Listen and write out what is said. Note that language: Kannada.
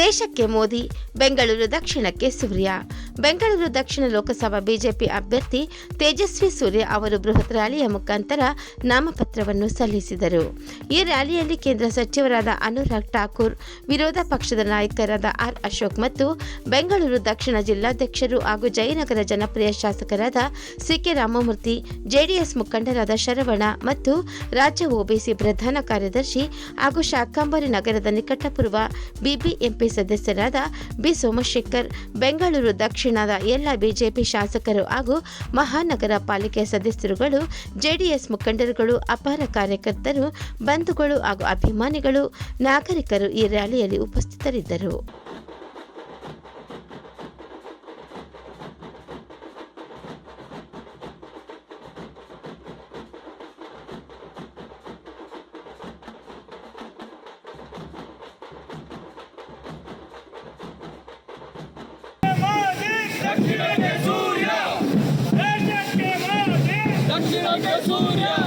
ದೇಶಕ್ಕೆ ಮೋದಿ, ಬೆಂಗಳೂರು ದಕ್ಷಿಣಕ್ಕೆ ಸೂರ್ಯ. ಬೆಂಗಳೂರು ದಕ್ಷಿಣ ಲೋಕಸಭಾ ಬಿಜೆಪಿ ಅಭ್ಯರ್ಥಿ ತೇಜಸ್ವಿ ಸೂರ್ಯ ಅವರು ಬೃಹತ್ ರ್ಯಾಲಿಯ ಮುಖಾಂತರ ನಾಮಪತ್ರವನ್ನು ಸಲ್ಲಿಸಿದರು. ಈ ರ್ಯಾಲಿಯಲ್ಲಿ ಕೇಂದ್ರ ಸಚಿವರಾದ ಅನುರಾಗ್ ಠಾಕೂರ್, ವಿರೋಧ ಪಕ್ಷದ ನಾಯಕರಾದ ಆರ್ ಅಶೋಕ್ ಮತ್ತು ಬೆಂಗಳೂರು ದಕ್ಷಿಣ ಜಿಲ್ಲಾಧ್ಯಕ್ಷರು ಹಾಗೂ ಜಯನಗರ ಜನಪ್ರಿಯ ಶಾಸಕರಾದ ಸಿಕೆ ರಾಮಮೂರ್ತಿ, ಜೆಡಿಎಸ್ ಮುಖಂಡರಾದ ಶರವಣ ಮತ್ತು ರಾಜ್ಯ ಒಬಿಸಿ ಪ್ರಧಾನ ಕಾರ್ಯದರ್ಶಿ ಹಾಗೂ ಶಾಕಾಂಬರಿ ನಗರದ ನಿಕಟಪೂರ್ವ ಬಿಬಿಎಂಪಿ ಸದಸ್ಯರಾದ ಬಿ ಸೋಮಶೇಖರ್, ಬೆಂಗಳೂರು ದಕ್ಷಿಣದ ಎಲ್ಲ ಬಿಜೆಪಿ ಶಾಸಕರು ಹಾಗೂ ಮಹಾನಗರ ಪಾಲಿಕೆ ಸದಸ್ಯರುಗಳು, ಜೆಡಿಎಸ್ ಮುಖಂಡರುಗಳು, ಅಪಾರ ಕಾರ್ಯಕರ್ತರು, ಬಂಧುಗಳು ಹಾಗೂ ಅಭಿಮಾನಿಗಳು, ನಾಗರಿಕರು ಈ ರ್ಯಾಲಿಯಲ್ಲಿ ಉಪಸ್ಥಿತರಿದ್ದರು. दक्षिण के सूर्य